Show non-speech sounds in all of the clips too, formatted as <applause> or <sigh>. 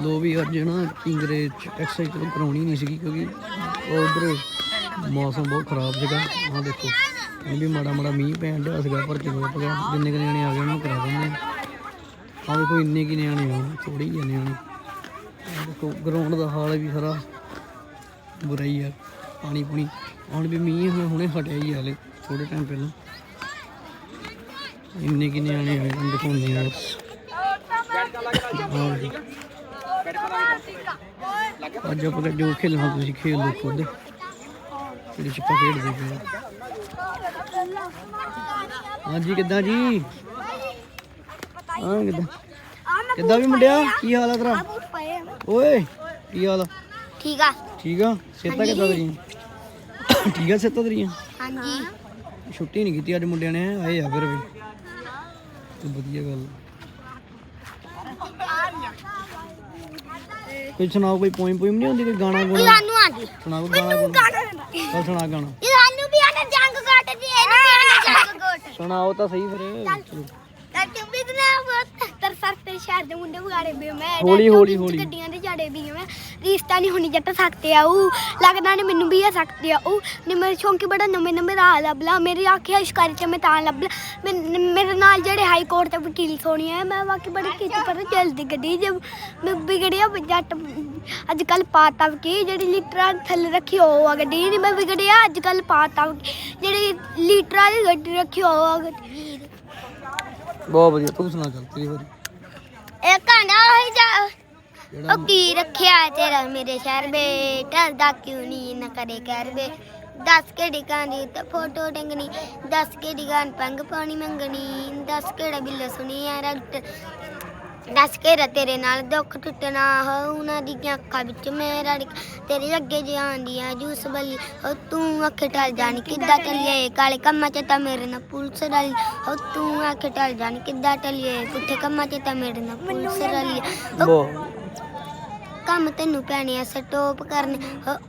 ਲੋ ਵੀ ਅੱਜ ਨਾ ਕਿੰਗਰੇ ਐਕਸਰਸਾਈਜ਼ ਚਲੋ ਕਰਾਉਣੀ ਨਹੀਂ ਸੀਗੀ ਕਿਉਂਕਿ ਉਧਰ ਮੌਸਮ ਬਹੁਤ ਖਰਾਬ ਸੀਗਾ। ਆਹ ਦੇਖੋ ਇਹ ਵੀ ਮਾੜਾ ਮਾੜਾ ਮੀਂਹ ਪੈਣ ਡਿਆ ਸੀਗਾ ਪਰ ਜਦੋਂ ਆਪਾਂ ਜਿੰਨੇ ਕੁ ਨਿਆਣੇ ਆ ਗਏ ਉਹਨਾਂ ਨੂੰ ਕਰਾ ਦਿੰਦੇ ਆ ਦੇਖੋ ਇੰਨੇ ਕੀ ਨਿਆਣੇ ਆ ਥੋੜੀ ਜਿਹੇ ਨਿਆਣੇ। ਦੇਖੋ ਗਰਾਊਂਡ ਦਾ ਹਾਲ ਵੀ ਸਾਰਾ ਬੁਰਾ ਹੀ ਆ ਪਾਣੀ ਪੁਣੀ। ਹੁਣ ਵੀ ਮੀਂਹ ਹੁਣੇ- ਹਟਿਆ ਹੀ ਆ ਹਲੇ ਥੋੜੇ ਟਾਈਮ ਪਹਿਲਾਂ। ਇੰਨੇ ਕੀ ਨਿਆਣੇ ਤੁਹਾਨੂੰ ਦਿਖਾਉਂਦੇ ਆ। ਅੱਜ ਆਪਾਂ ਜੋ ਖੇਲਣਾ ਤੁਸੀਂ ਖੇਲ ਲਓ ਖੁਦ। ਜਿਹੜੇ ਚਿੱਪਾ ਖੇਡਦੇ ਪਏ। ਹਾਂਜੀ ਕਿੱਦਾਂ ਜੀ? ਹਾਂ ਕਿੱਦਾਂ? ਕਿੱਦਾਂ ਵੀ ਮੁੰਡਿਆ? ਕੀ ਹਾਲ ਆ ਤੇਰਾ? ਓਏ ਕੀ ਹਾਲ ਆ? ਠੀਕ ਆ। ਠੀਕ ਆ? ਸਿਹਤਾਂ ਕਿੱਦਾਂ ਤੇਰੀਆਂ? ਠੀਕ ਆ ਸਿਹਤਾਂ ਤੇਰੀਆਂ? ਹਾਂਜੀ। ਛੁੱਟੀ ਨਹੀਂ ਕੀਤੀ ਅੱਜ ਮੁੰਡਿਆਂ ਨੇ ਆਏ ਆ ਫਿਰ ਵੀ। ਤੇ ਵਧੀਆ ਗੱਲ ਕੋਈ ਸੁਣਾਓ ਕੋਈ ਪੋਇਮ ਪੋਇਮ ਨਹੀਂ ਹੁੰਦੀ ਕੋਈ ਗਾਣਾ ਗੁਣਾ? ਸਾਨੂੰ ਆ ਗਈ। ਸੁਣਾਓ ਕੋਈ ਗਾਣਾ। ਗੁਣਾ ਚੱਲ ਸੁਣਾ ਗਾਣਾ। ਇਹ ਸਾਨੂੰ ਵੀ ਆਣਾ ਜੰਗ ਘਟ ਦੀ ਇਹਨੂੰ ਵੀ ਆਣਾ ਜੰਗ ਘਟ ਸੁਣਾਓ ਤਾਂ ਸਹੀ ਫਿਰ। ਚਲੋ। ਕੱਟ ਵੀ ਨਾ ਬਹੁਤ ਤਰ ਸਰ ਤੇ ਸ਼ਹਿਰ ਦੇ ਮੁੰਡੇ ਵਗਾੜੇ ਵੀ ਮੈਂ ਹੌਲੀ, ਹੌਲੀ, ਹੌਲੀ। ਗੱਡੀਆਂ ਦੇ ਝਾੜੇ ਵੀ ਮੈਂ ਰਿਸ਼ਤਾ ਨਹੀਂ ਹੋਣੀ ਜੱਟ ਲੱਗਦਾ ਨੇ ਮੈਨੂੰ ਵੀ ਆ ਸਕਤੇ ਆ ਉਹ। ਨੇ ਮੇਰੇ ਸ਼ੌਂਕੀ ਬੜਾ ਨਵੇਂ ਨਵੇਂ ਰਾਹ ਲੱਭਲਾ ਮੇਰੀ ਆਖਿਆ ਇਸ਼ਕਾਰੀ ਚ ਮੈਂ ਤਾਂ ਲੱਭਲਾ ਮੈਂ- ਮੇਰੇ ਨਾਲ ਜਿਹੜੇ ਹਾਈ ਕੋਰਟ ਤੇ ਵਕੀਲ ਸੋਣੀ ਆ ਮੈਂ ਵਾਕੀ ਬੜੀ ਕੀਤੀ ਪਰ ਜਲਦੀ ਗੱਡੀ ਜਬ ਮੈਂ ਵਿਗੜਿਆ ਜੱਟ ਅੱਜ ਕੱਲ ਪਾਤਾ ਕਿ ਜਿਹੜੀ ਲੀਟਰਾਂ ਥੱਲੇ ਰੱਖੀ ਉਹ ਆ ਗੱਡੀ ਨਹੀਂ ਮੈਂ ਵਿਗੜਿਆ ਅੱਜ ਕੱਲ ਪਾਤਾ ਜਿਹੜੀ ਲੀਟਰਾਂ ਦੀ ਗੱਡੀ ਰੱਖੀ ਉਹ ਆ ਗੱਡੀ। ਬਹੁਤ ਵਧੀਆ ਤੂੰ ਸੁਣਾ ਚੱਲ ਤੇਰੀ ਵਾਰੀ। ਇਹ ਕਾਂਡਾ ਹੋਈ ਜਾ ਉਹ ਕੀ ਰੱਖਿਆ ਤੇਰਾ ਮੇਰੇ ਸ਼ਹਿਰ ਬੇਟਾ ਦਾ ਕਿਉਂ ਨਹੀਂ ਨਾ ਕਰੇ ਕਰ ਬੇ ਦੱਸ ਕੇ ਡਿਕਾਂ ਦੀ ਤੇ ਫੋਟੋ ਟੰਗਣੀ ਦੱਸ ਕੇ ਡਿਕਾਂ ਪੰਗ ਪਾਣੀ ਮੰਗਣੀ ਦੱਸ ਕਿਹੜਾ ਬਿੱਲ ਸੁਣੀ ਆ ਰੱਟ ਦੱਸ ਕੇ ਰ ਤੇਰੇ ਨਾਲ ਦੁੱਖ ਟੁੱਟਣਾ ਹੋ ਉਹਨਾਂ ਦੀਆਂ ਅੱਖਾਂ ਵਿੱਚ ਮੇਰਾ ਡਿੱਕ ਤੇਰੇ ਅੱਗੇ ਜਾਂਦੀਆਂ ਜੂਸ ਬਲੀ ਹੋ ਤੂੰ ਅੱਖ ਟਲ ਜਾਣੀ ਕਿੱਦਾਂ ਟਲੀਏ ਕਾਲੇ ਕੰਮਾਂ ਚ ਤਾਂ ਮੇਰੇ ਨਾਲ ਪੁਲਿਸ ਰਲੀ ਹੋ ਤੂੰ ਅੱਖ ਟਲ ਜਾਣੀ ਕਿੱਦਾਂ ਟਲੀਏ ਪੁੱਠੇ ਕੰਮਾਂ ਚ ਤਾਂ ਮੇਰੇ ਨਾਲ ਪੁਲਿਸ ਰਲੀ ਹੋ ਕੰਮ ਤੈਨੂੰ ਪੈਣੇ ਆ ਸਟੋਪ ਕਰਨੇ।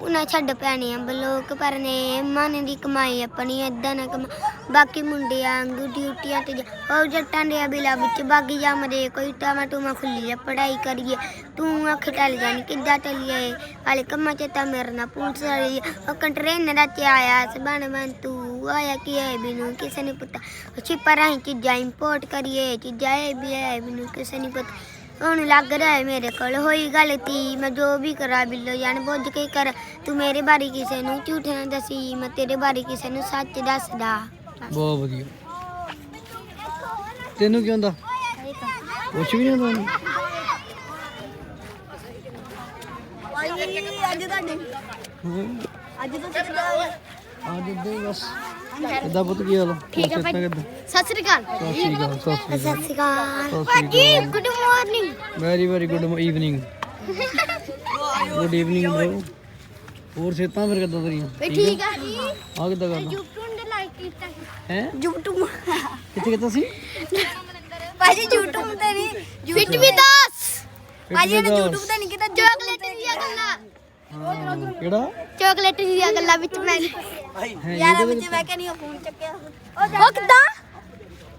ਉਹਨਾਂ ਛੱਡ ਪੈਣੇ ਆ ਬਲੋਕ ਭਰਨੇ। ਮਨ ਦੀ ਕਮਾਈ ਆਪਣੀ, ਏਦਾਂ ਨਾ ਕਮਾ। ਬਾਕੀ ਮੁੰਡੇ ਆਂਗੂ ਡਿਊਟੀਆਂ ਤੇ ਜਾ- ਉਹ ਜੱਟਾਂ ਦੇ ਬਿਲਾ ਵਿੱਚ ਬਾਗੀ ਜੰਮਦੇ ਕੋਈ ਟਾਮਾ ਟੂਮਾ ਖੁੱਲੀ ਆ ਪੜਾਈ ਕਰੀਏ। ਤੂੰ ਅੱਖ ਟਲ ਜਾਣੀ, ਕਿੱਦਾਂ ਟਲੀਏ ਵਾਲੇ ਕੰਮਾਂ ਚ ਤਾਂ ਮੇਰੇ ਨਾਲ ਪੁਲਿਸ ਵਾਲੀ ਉਹ ਕੰਟਰੇਨਰ ਦਾ ਆਇਆ ਸਬਣ ਬਣ ਤੂੰ ਆਇਆ ਕੀ ਹੈ ਬਿਨੂੰ ਕਿਸੇ ਨੇ ਪਤਾ ਉਹ ਛਿਪਾ ਰਾਹੀਂ ਚੀਜ਼ਾਂ ਇੰਪੋਰਟ ਕਰੀਏ, ਚੀਜ਼ਾਂ ਇਹ ਵੀ ਹੈ ਬਿਨੂੰ ਕਿਸੇ ਨੇ ਪਤਾ ਹੁਣ ਲੱਗ ਰਿਹਾ ਹੈ ਮੇਰੇ ਕੋਲ। ਹੋਈ ਗਲਤੀ ਮੈਂ ਜੋ ਵੀ ਕਰਾਂ ਬਿੱਲੋ ਜਾਣ ਬੁੱਝ ਕੇ ਕਰ। ਤੂੰ ਮੇਰੇ ਬਾਰੇ ਕਿਸੇ ਨੂੰ ਝੂਠ ਨਾ ਦਸੀ ਮੈਂ ਤੇਰੇ ਬਾਰੇ ਕਿਸੇ ਨੂੰ ਸੱਚ ਦੱਸਦਾ। ਬਹੁਤ ਵਧੀਆ। ਤੈਨੂੰ ਕੀ ਹੁੰਦਾ? ਕੁਛ ਵੀ ਨਹੀਂ ਹੁੰਦਾ ਉਹਨੂੰ? ਅੱਜ ਤੁਹਾਡੇ ਹਾਂ ਅੱਜ ਤੋਂ ਸਿੱਧਾ ਅੱਜ ਹੀ ਬਸ। ਕਿੱਦਾਂ ਪੁੱਤ ਕੀ ਹਾਲ? ਠੀਕ ਆ ਭਾਈ। ਸਤਿ ਸ੍ਰੀ ਅਕਾਲ। ਸਤਿ ਸ਼੍ਰੀ ਅਕਾਲ ਸਤਿ ਸ਼੍ਰੀ ਅਕਾਲ। ਭਾਜੀ। Good morning very very good evening good evening bro ਹੋਰ ਸਿਹਤਾਂ ਫਿਰ ਕਿੱਦਾਂ ਤੇਰੀਆਂ? ਠੀਕ ਆ ਜੀ। ਆ ਕਿੱਦਾਂ ਕਰਦਾ YouTube ਦੇ ਲਾਈਕ ਕੀਤਾ ਹੈ? YouTube ਕਿੱਥੇ ਕਿੱਥੇ ਸੀ? ਭਾਜੀ YouTube ਤੇ ਨਹੀਂ ਫਿਟ ਵੀ ਦੱਸ। ਭਾਜੀ ਨੇ। YouTube ਤੇ ਨਹੀਂ ਕੀਤਾ ਚਾਕਲੇਟ ਦੀਆਂ ਗੱਲਾਂ ਕਿਹੜਾ? ਚਾਕਲੇਟ ਦੀਆਂ ਗੱਲਾਂ ਵਿੱਚ ਮੈਂ ਹੈ ਯਾਰ ਵਿੱਚ ਬਹਿ ਕੇ ਨਹੀਂ ਉਹ ਫੋਨ ਚੱਕਿਆ। ਉਹ ਕਿੱਦਾਂ?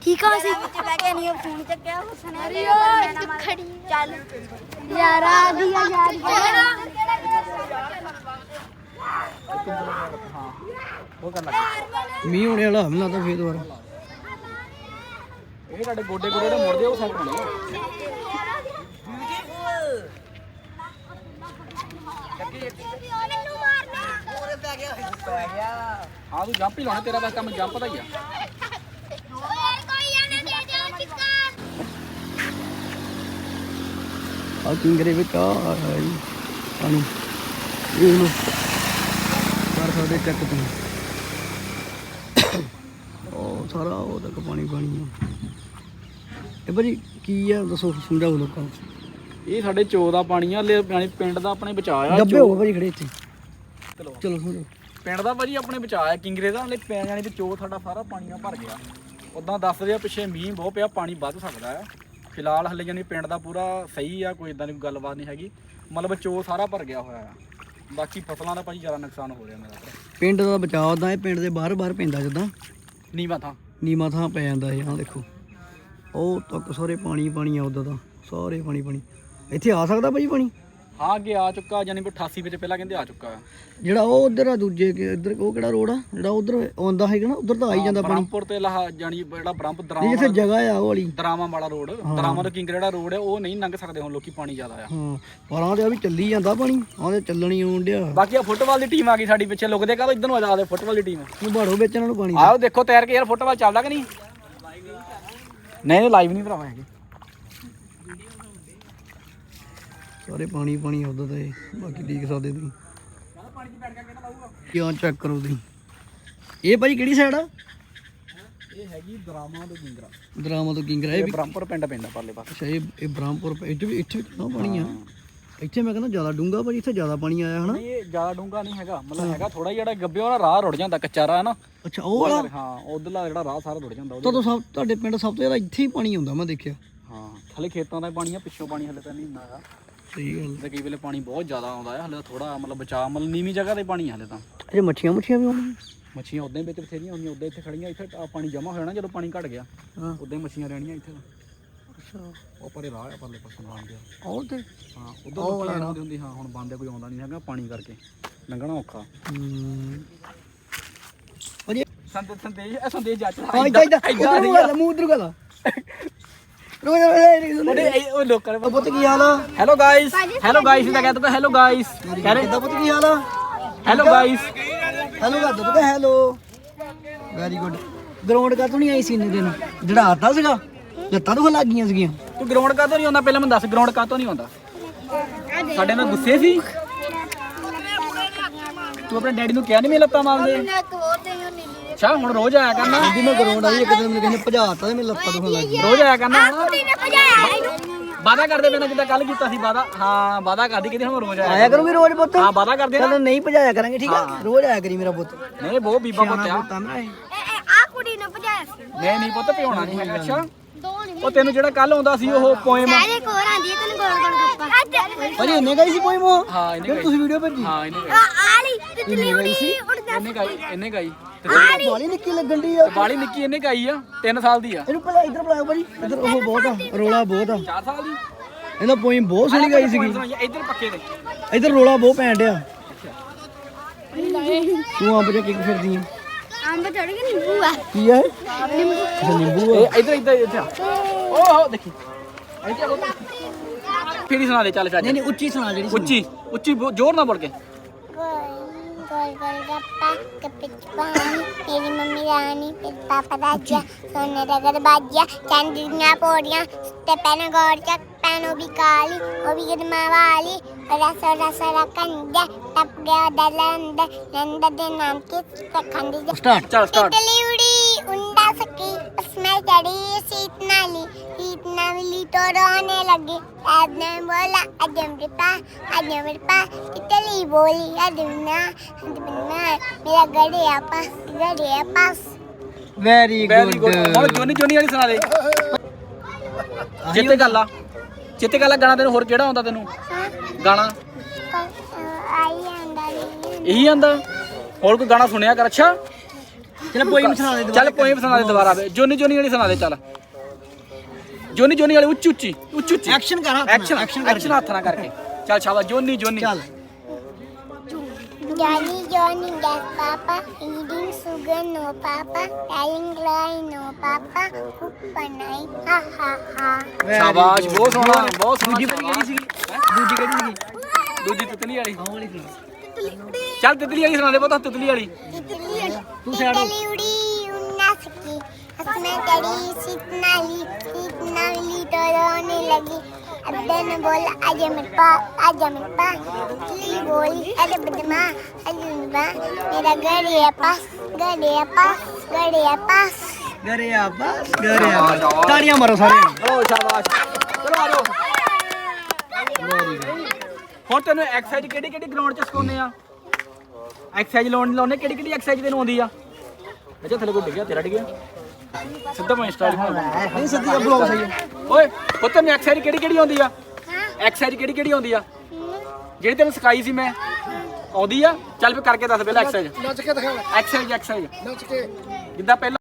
ਠੀਕ ਆ ਸੀ ਵਿੱਚ ਬਹਿ ਕੇ ਨਹੀਂ ਉਹ ਫੋਨ ਚੱਕਿਆ। ਉਹ ਸੁਣਿਆ ਖੜੀ ਚੱਲ। ਯਾਰਾ ਦੀਆਂ ਯਾਰੀਆਂ ਮੀਂਹ ਹੋਣੇ ਵਾਲਾ ਹਮਲਾ ਤਾਂ ਫੇਰ ਦੁਬਾਰਾ। ਇਹ ਤੁਹਾਡੇ ਗੋਡੇ ਗੋਡੇ ਜਿਹੜੇ ਮੁੜਦੇ ਉਹ ਸੈੱਟ ਹੋਣੇ ਮੈਨੂੰ ਮਾਰਨਾ। ਉਹਨੇ ਪੈ ਗਿਆ ਹਾਂ ਤੂੰ ਜੰਪ ਹੀ ਲਾਉਣਾ ਤੇਰਾ ਬਸ ਕੰਮ ਜੰਪ ਦਾ ਹੀ ਆ। ਓਏ ਕੋਈ ਆਣਾ ਦੇ ਦਿਓ ਚਿੱਕਾ ਆ ਕਿੰਗਰੇ ਵਿੱਚ ਆ ਆਈ ਪਾਣੀ ਇਹ ਲੋ ਕਰ ਸਾਡੇ ਚੱਕ ਤੋਂ। ਉਹ ਸਾਰਾ ਉਹ ਤੱਕ ਪਾਣੀ ਪਾਣੀ ਆ। ਇਹ ਭਾਜੀ ਕੀ ਆ? ਦੱਸੋ ਸਮਝਾਓ ਲੋਕਾਂ ਨੂੰ। ਇਹ ਸਾਡੇ ਚੋ ਦਾ ਪਾਣੀ ਆ ਲੈ ਪਾਣੀ ਪਿੰਡ ਦਾ ਆਪਣੇ ਬਚਾਅ ਆ ਡੱਬੇ ਹੋ ਭਾਜੀ ਖੜੇ ਇੱਥੇ। ਚਲੋ। ਚਲੋ ਸੁਣੋ ਪਿੰਡ ਦਾ ਭਾਜੀ ਆਪਣੇ ਬਚਾਅ ਆ ਕਿੰਗਰੇ ਦਾ ਹਲੇ ਪੈ ਜਾਣੀ ਤੇ ਚੋ ਸਾਡਾ ਸਾਰਾ ਪਾਣੀ ਨਾਲ ਭਰ ਗਿਆ। ਉਦਾਂ ਦੱਸਦੇ ਆ ਪਿੱਛੇ ਮੀਂਹ ਬਹੁਤ ਪਿਆ ਪਾਣੀ ਵੱਧ ਸਕਦਾ ਆ। ਫਿਲਹਾਲ ਹਲੇ ਜਾਨੀ ਪਿੰਡ ਦਾ ਪੂਰਾ ਸਹੀ ਆ ਕੋਈ ਇਦਾਂ ਦੀ ਗੱਲਬਾਤ ਨਹੀਂ ਹੈਗੀ। ਮਤਲਬ ਚੋ ਸਾਰਾ ਭਰ ਗਿਆ ਹੋਇਆ ਆ। ਬਾਕੀ ਫਸਲਾਂ ਦਾ ਭਾਜੀ ਜ਼ਿਆਦਾ ਨੁਕਸਾਨ ਹੋ ਰਿਹਾ ਮੇਰਾ ਪਿੰਡ ਦਾ ਬਚਾਅ ਉਦਾਂ ਇਹ ਪਿੰਡ ਦੇ ਬਾਹਰ ਬਾਹਰ ਪੈਂਦਾ ਜਿੱਦਾਂ। ਨੀਵਾ ਥਾਂ। ਨੀਮਾ ਥਾਂ ਪੈ ਜਾਂਦਾ ਇਹ ਆਹ ਦੇਖੋ। ਉਹ ਤੱਕ ਸਾਰੇ ਪਾਣੀ ਪਾਣੀ ਆ ਉਦਾਂ ਦਾ ਸਾਰੇ ਪਾਣੀ ਪਾਣੀ। ਇੱਥੇ ਆ ਸਕਦਾ ਭਾਜੀ ਪਾਣੀ? ਹਾਂ ਅੱਗੇ ਆ ਚੁੱਕਾ ਯਾਨੀ ਕਿ 88 ਵਿੱਚ ਪਹਿਲਾਂ ਕਹਿੰਦੇ ਆ ਚੁੱਕਾ। ਜਿਹੜਾ ਉਹ ਉਧਰ ਆ ਦੂਜੇ ਕਿ ਇੱਧਰ ਉਹ ਕਿਹੜਾ ਰੋਡ ਆ? ਜਿਹੜਾ ਉਧਰ ਆਉਂਦਾ ਹੈਗਾ ਨਾ ਉਧਰ ਤਾਂ ਆ ਹੀ ਜਾਂਦਾ ਪਾਣੀ। ਬ੍ਰਹਮਪੁਰ ਤੇ ਲਾਹ ਜਾਨੀ ਜਿਹੜਾ ਬ੍ਰਹਮ ਨਹੀਂ ਜਿੱਥੇ ਜਗ੍ਹਾ ਆ ਉਹ ਵਾਲੀ। ਦਰਾਵਾਂ ਵਾਲਾ ਰੋਡ। ਦਰਾਵਾਂ ਤੋਂ ਕਿੰਗਰ ਜਿਹੜਾ ਰੋਡ ਹੈ ਉਹ ਨਹੀਂ ਲੰਘ ਸਕਦੇ ਹੁਣ ਲੋਕੀ ਪਾਣੀ ਜ਼ਿਆਦਾ ਆ। ਹਾਂ ਪਰਾਂ ਤੇ ਆ ਵੀ ਚੱਲੀ ਜਾਂਦਾ ਪਾਣੀ ਆਹ ਤੇ ਚੱਲਣੀ ਆਉਣ ਡਿਆ। ਬਾਕੀ ਆ ਫੁੱਟਬਾਲ ਦੀ ਟੀਮ ਆ ਗਈ ਸਾਡੀ ਪਿੱਛੇ ਲੁਕਦੇ ਕਾ ਇਧਰ ਨੂੰ ਆ ਜਾਦੇ ਫੁੱਟਬਾਲ ਦੀ ਟੀਮ। ਨੂੰ ਬਾੜੋ ਵਿੱਚ ਇਹਨਾਂ ਨੂੰ ਪਾਣੀ ਆਓ ਦੇਖੋ ਤੈਰ ਕੇ ਯਾਰ ਫੁੱਟਬਾਲ ਚੱਲਦਾ ਕਿ ਨਹੀਂ? ਨਹੀਂ ਲਾਈਵ ਨਹੀਂ ਭਰਾਵਾ ਹੈਗੇ। ਸਾਰੇ ਪਾਣੀ ਪਾਣੀ ਉਦੋਂ ਤੇ ਬਾਕੀ ਦੇਖ ਸਕਦੇ ਤੁਸੀਂ। ਕਿਉਂ ਚੈੱਕ ਕਰੋ ਤੁਸੀਂ? ਇਹ ਭਾਜੀ ਕਿਹੜੀ ਸਾਈਡ ਆ? ਇਹ ਹੈਗੀ ਦਰਾਵਾਂ ਤੋਂ ਕਿੰਗਰਾ ਦਰਾਮਾ ਤੋਂ ਕਿੰਗਰਾ ਇਹ ਵੀ ਬ੍ਰਹਮਪੁਰ ਪਿੰਡ ਪੈਂਦਾ ਪਰਲੇ ਪਾਸੇ। ਅੱਛਾ ਇਹ ਇਹ ਬ੍ਰਹਮਪੁਰ ਇੱਥੇ ਵੀ ਇੱਥੇ ਕਿੰਨਾ ਪਾਣੀ ਆ। ਇੱਥੇ ਮੈਂ ਕਹਿੰਦਾ ਜ਼ਿਆਦਾ ਡੂੰਗਾ ਭਾਜੀ ਇੱਥੇ ਜ਼ਿਆਦਾ ਪਾਣੀ ਆਇਆ ਹਨਾ। ਨਹੀਂ ਇਹ ਜ਼ਿਆਦਾ ਡੂੰਗਾ ਨਹੀਂ ਹੈਗਾ। ਮਤਲਬ ਹੈਗਾ ਥੋੜਾ ਜਿਹੜਾ ਗੱਬੇ ਵਾਲਾ ਰਾਹ ਰੁੜ ਜਾਂਦਾ ਕੱਚਾ ਰਾਹ ਨਾ ਅੱਛਾ ਉਹ ਵਾਲਾ? ਹਾਂ ਉਧਰਲਾ ਜਿਹੜਾ ਰਾਹ ਸਾਰਾ ਰੁੜ ਜਾਂਦਾ ਤਾਂ ਸਭ ਤੁਹਾਡੇ ਪਿੰਡ ਸਭ ਤੋਂ ਜ਼ਿਆਦਾ ਇੱਥੇ ਹੀ ਪਾਣੀ ਹੁੰਦਾ ਮੈਂ ਦੇਖਿਆ। ਹਾਂ ਥੱਲੇ ਖੇਤਾਂ ਦਾ ਪਾਣੀ ਆ ਪਿੱਛੋਂ ਪਾਣੀ ਹਲੇ ਤਾਂ ਨਹੀਂ ਹੁੰਦਾ ਹੈਗਾ। ਸਹੀ ਗੱਲ ਤੇ ਕਈ ਵੇਲੇ ਪਾਣੀ ਬਹੁਤ ਜ਼ਿਆਦਾ ਆਉਂਦਾ ਹੈ ਹਲੇ ਥੋੜਾ ਮਤਲਬ ਬਚਾਅ ਮਤਲਬ ਨੀਵੀਂ ਜਗ੍ਹਾ ਤੇ ਪਾਣੀ ਆ ਹਲੇ ਤਾਂ। ਅਜੇ ਮੱਛੀਆਂ ਮੁੱਛੀਆਂ ਵੀ ਆਉਣਗੀਆਂ? ਮੱਛੀਆਂ ਉਦਾਂ ਹੀ ਵਿੱਚ ਬਥੇਰੀਆਂ ਹੁੰਦੀਆਂ ਉਦਾਂ ਇੱਥੇ ਖੜੀਆਂ ਇੱਥੇ ਆ ਪਾਣੀ ਜਮਾ ਹੋ ਜਾਣਾ ਜਦੋਂ ਪਾਣੀ ਘਟ ਗਿਆ। ਹਾਂ। ਉਦਾਂ ਹੀ ਮੱਛੀਆਂ ਰਹਿਣੀਆਂ ਇੱਥੇ ਅੱਛਾ। ਉਹ ਪਰੇ ਰਾਹ ਆ ਪਰਲੇ ਪਾਸੇ ਬਣ ਗਿਆ। ਉਹ ਤੇ। ਹਾਂ ਉਧਰ ਲੋਕੀ ਆਉਂਦੇ ਹੁੰਦੀ ਹਾਂ ਹੁਣ ਬੰਦੇ ਕੋਈ ਆਉਂਦਾ ਨਹੀਂ ਹੈਗਾ ਪਾਣੀ ਕਰਕੇ। ਲੰਘਣਾ ਔਖਾ। ਹੂੰ। ਭਾਜੀ ਸੰਦੇ ਸੰਦੇਸ਼ ਇਹ ਸੰਦੇਸ਼ ਜੱਟ ਆ ਇੱਦਾਂ ਇੱਦਾਂ ਇੱਧਰ ਨੂੰ ਗੱਲ ਮੂੰਹ ਉਧਰ ਗੱਲ <laughs> ਰੋ ਜਾ ਉਹਦੇ ਇਹ- ਉਹ ਲੋਕਾਂ ਨੇ ਪੁੱਤ ਕੀ ਹਾਲ ਆ? ਹੈਲੋ ਗਾਇਸ ਹੈਲੋ ਗਾਇਸ ਇਹਦਾ ਕਹਿੰਦਾ ਹੈਲੋ ਗਾਇਸ ਕਹਿ ਰਹੇ ਕਿੱਦਾਂ ਪੁੱਤ ਕੀ ਹਾਲ ਆ? ਹੈਲੋ ਗਾਇਸ ਹੈਲੋ ਕਰ ਦੋ ਪੁੱਤ ਹੈਲੋ ਵੈਰੀ ਗੁੱਡ ਗਰਾਊਂਡ ਕਾ ਤੋਂ ਨਹੀਂ ਆਈ ਸੀ ਇੰਨੇ ਦਿਨ? ਜੜਾਤਾ ਸੀਗਾ। ਲੱਤਾਂ ਤੋਂ ਲੱਗ ਗਈਆਂ ਸੀਗੀਆਂ। ਤੂੰ ਗਰਾਊਂਡ ਕਾਤੋਂ ਨਹੀਂ ਆਉਂਦਾ? ਪਹਿਲਾਂ ਮੈਨੂੰ ਦੱਸ ਗਰਾਊਂਡ ਕਾਤੋਂ ਨਹੀਂ ਆਉਂਦਾ? ਸਾਡੇ ਨਾਲ ਗੁੱਸੇ ਸੀ? ਤੂੰ ਆਪਣੇ ਡੈਡੀ ਨੂੰ ਕਿਹਾ ਨਹੀਂ ਮੈਂ ਲੱਤਾਂ ਮਾਰਦੇ? ਅੱਛਾ ਹੁਣ ਰੋਜ਼ ਆਇਆ ਕਰਨਾ। ਕਹਿੰਦੀ ਮੈਂ ਗਰਾਊਂਡ ਆਈ ਇੱਕ ਦਿਨ ਮੈਨੂੰ ਕਹਿੰਦੇ ਭਜਾਤਾ ਤੇ ਮੇਰੇ ਲੱਤਾਂ ਦੁਖਣ ਲੱਗ ਗਈਆਂ। ਰੋਜ਼ ਆਇਆ ਕਰਨਾ ਹੁਣ। ਕੁੜੀ ਨੇ ਭਜਾਇਆ ਇਹਨੂੰ। ਵਾਦਾ ਕਰਦੇ ਪੈਣਾ ਜਿੱਦਾਂ ਕੱਲ ਕੀਤਾ ਸੀ ਵਾਦਾ ਹਾਂ ਵਾਦਾ ਕਰਦੀ ਕਿ ਹੁਣ ਰੋਜ਼ ਆਇਆ ਆਇਆ ਕਰੂੰਗੀ ਰੋਜ਼ ਪੁੱਤ। ਹਾਂ ਵਾਦਾ ਕਰਦੇ ਨਾ। ਚਲੋ ਨਹੀਂ ਭਜਾਇਆ ਕਰਾਂਗੇ ਠੀਕ ਆ? ਰੋਜ਼ ਆਇਆ ਕਰੀ ਮੇਰਾ ਪੁੱਤ। ਨਹੀਂ ਬਹੁਤ ਬੀਬਾ ਪੁੱਤਾਂ ਮੇਰਾ ਇਹ। ਆ ਕੁੜੀ ਨੇ ਭਜਾਇਆ ਸੀ। ਨਹੀਂ ਨਹੀਂ ਪੁੱਤ ਪਿਉਣਾ ਨਹੀਂ ਹੈਗਾ। ਅੱਛਾ। ਦੋ ਨਹੀਂ ਉਹ ਤੈਨੂੰ ਜਿਹੜਾ ਕੱਲ ਆਉਂਦਾ ਸੀ ਉਹ ਪੋਇਮ ਸਾਰੇ ਕੋਰ ਆਂਦੀ ਹੈ ਤੈਨੂੰ ਗੋਲ ਗੋਲ ਗੱਪਾ ਭਾਜੀ ਇੰਨੇ ਗਈ ਸੀ ਕੋਈ ਮੋ ਹਾਂ ਗਾਈ। ਤੁਸੀਂ ਵੀਡੀਓ ਭੇਜੀ? ਹਾਂ ਇਹਨੇ ਆ ਆਲੀ ਤਿਤਲੀ ਉੜੀ ਉੜਦਾ ਇਹਨੇ ਗਾਈ ਇਹਨੇ ਗਾਈ। ਬਾਲੀ ਨਿੱਕੀ ਲੱਗਣ ਦੀ ਆ। ਬਾਲੀ ਨਿੱਕੀ ਇਹਨੇ ਗਾਈ ਆ 3 ਸਾਲ ਦੀ ਆ। ਇਹਨੂੰ ਪਹਿਲਾਂ ਇੱਧਰ ਬੁਲਾਓ ਭਾਜੀ ਇੱਧਰ ਉਹ ਬਹੁਤ ਆ ਰੋਲਾ ਬਹੁਤ ਆ। 4 ਸਾਲ ਦੀ? ਇਹਦਾ ਪੋਇਮ ਬਹੁਤ ਸੋਹਣੀ ਗਾਈ ਸੀਗੀ। ਇੱਧਰ ਪੱਕੇ ਤੇ ਇੱਧਰ ਰੋਲਾ ਬਹੁਤ ਪੈਣ ਡਿਆ। ਤੂੰ ਅੰਬ ਜਾ ਕੇ ਫਿਰਦੀ ਆ। ਅੰਬ ਥੋੜੀ ਕਿ ਨਿੰਬੂ ਆ। ਕੀ ਹੈ ਅੱਛਾ ਨਿੰਬੂ ਆ। ਇਹ ਇੱਧਰ ਇੱਧਰ ਇੱਧਰ। ਆ। ਓਹੋ ਦੇਖੀ। ਇੱਥੇ ਆ ਫੇਰੀ ਸੁਣਾ ਦੇ ਚੱਲ ਫਿਰ ਨਹੀਂ ਨਹੀਂ ਉੱਚੀ ਸੁਣਾ ਜਿਹੜੀ ਉੱਚੀ ਉੱਚੀ ਜ਼ੋਰ ਨਾਲ ਬੋਲ ਕੇ। ਗੋਲ ਗੋਲ ਗੱਪਾ ਕੱਪੇ ਪਾਣੀ ਮੇਰੀ ਮੰਮੀ ਰਾਣੀ ਤੇ ਪਾਪਾ ਰਾਜਾ ਸੋਨੇ ਦਾ ਗਰਬਾਜਾ ਚੰਦ ਦੀਆਂ ਪੌੜੀਆਂ ਤੇ ਪੈਨ ਗੋੜ ਚੱਕ ਪੈਨ ਉਹ ਵੀ ਕਾਲੀ ਉਹ ਵੀ ਗਰਮਾ ਵਾਲੀ ਰਸ ਰਸ ਰਕੰਦਾ ਟੱਪ ਗਿਆ ਦਲੰਦ ਨੰਦ ਦੇ ਨਾਮ ਤੇ ਰਖੰਦੀ ਜਾ ਸਟਾਰਟ ਚੱਲ ਸਟਾਰਟ ਇਟਲੀ ਉੜੀ ਉੰਡਾ ਸਕੀ ਉਸਮੇ ਚੜੀ ਸੀਤ ਨਾਲੀ सीत ना मिली तो रोने लगी ऐब ने बोला अजम रिपा अजम रिपा तितली बोली अदमना अदमना मेरा गड़े पास गड़े पास ਵੈਰੀ ਵੈਰੀ ਗੁੱਡ ਗੁੱਡ ਹੁਣ ਜੋਨੀ ਜੋਨੀ ਵਾਲੀ ਸੁਣਾ ਦੇ ਜਿੱਤੇ ਗੱਲ ਆ ਜਿੱਤੇ ਗੱਲ ਆ ਗਾਣਾ ਤੈਨੂੰ ਹੋਰ ਕਿਹੜਾ ਆਉਂਦਾ ਤੈਨੂੰ ਗਾਣਾ आई अंदर ਇਹੀ ਆਂਦਾ ਹੋਰ ਕੋਈ ਗਾਣਾ ਸੁਣਿਆ ਕਰ ਅੱਛਾ ਚਲ ਪੋਇਮ ਸੁਣਾ ਦੇ ਚੱਲ ਪੋਇਮ ਸੁਣਾ ਦੇ ਦੁਬਾਰਾ ਵੇ ਜੋਨੀ ਜੋਨੀ ਵਾਲੀ ਸੁਣਾ ਦੇ ਚੱਲ ਜੋਨੀ ਜੋਨੀ ਵਾਲੇ ਉੱਚੀ ਉੱਚੀ ਉੱਚੀ ਉੱਚੀ ਐਕਸ਼ਨ ਕਰ ਐਕਸ਼ਨ ਐਕਸ਼ਨ ਐਕਸ਼ਨ ਐਕਸ਼ਨ ਹੱਥ ਨਾਲ ਕਰਕੇ ਚੱਲ ਸ਼ਾਬਾਸ਼ ਜੋਨੀ ਜੋਨੀ ਚੱਲ Johnny, Johnny, yes, Papa. Eating sugar, no, Papa. Telling lie, no, Papa. Kuppanai, ha, ha, ha. Very ਸ਼ਾਬਾਸ਼ ਬਹੁਤ ਸੋਹਣਾ ਬਹੁਤ ਸੋਹਣਾ ਦੂਜੀ ਕਿਹੜੀ ਸੀਗੀ ਦੂਜੀ ਕਿਹੜੀ ਸੀਗੀ ਦੂਜੀ ਤਿਤਲੀ ਵਾਲੀ ਉਹ ਵਾਲੀ ਸੁਣਾ ਚੱਲ ਤਿਤਲੀ ਵਾਲੀ ਸੁਣਾ ਦੇ ਪੁੱਤ ਤਿਤਲੀ ਵਾਲੀ ਤੂੰ ਸਾਈਡ ਹੋ। ਉੜੀ, ਉੱਨਾ ਸਕੀ। चढ़ी सीत नाली सीत नाली तो रोने लगी अब्बे ने बोला आजा मेरे पास आजा मेरे पास तितली बोली अरे बदमा अरे बदमा मेरा घर है पास घर है पास घर है पास ਗਰੇ ਆ ਬਸ ਗਰੇ ਆ ਤਾੜੀਆਂ ਮਾਰੋ ਸਾਰੇ ਚਲੋ ਸ਼ਾਬਾਸ਼ ਚਲੋ ਆ ਜਾਓ ਹੁਣ ਤੈਨੂੰ ਐਕਸਰਸਾਈਜ਼ ਕਿਹੜੀ ਕਿਹੜੀ ਗਰਾਊਂਡ 'ਚ ਸਿਖਾਉਂਦੇ ਆ ਐਕਸਰਸਾਈਜ਼ ਲਾਉਣ ਲਾਉਣੇ ਕਿਹੜੀ ਕਿਹੜੀ ਐਕਸਰਸਾਈਜ਼ ਤੈਨੂੰ ਆਉਂਦੀ ਆ ਅੱਛਾ ਥੱਲੇ ਕੋਈ ਡਿੱਗਿਆ ਤੇਰਾ ਡਿੱਗਿਆ ਸਿੱਧਾ ਮੈਂ ਇੰਸਟਾਲ ਨਹੀਂ ਸੱਦੀ ਬਲੌਗ ਸਹੀ ਹੈ। ਓਏ ਪੁੱਤ ਤੈਨੂੰ ਐਕਸਰਸਾਈਜ਼ ਕਿਹੜੀ ਕਿਹੜੀ ਆਉਂਦੀ ਆ? हाँ ਐਕਸਰਸਾਈਜ਼ ਕਿਹੜੀ ਕਿਹੜੀ ਆਉਂਦੀ ਆ? ਜਿਹੜੀ ਤੈਨੂੰ ਸਿਖਾਈ ਸੀ ਮੈਂ। ਆਉਂਦੀ ਆ? ਚੱਲ ਫਿਰ ਕਰਕੇ ਦੱਸ ਪਹਿਲਾਂ ਐਕਸਰਸਾਈਜ਼ ਨੱਚ ਕੇ ਦਿਖਾ। ਐਕਸਰਸਾਈਜ਼ ਐਕਸਰਸਾਈਜ਼ ਨੱਚ ਕੇ। ਜਿੱਦਾਂ ਪਹਿਲਾਂ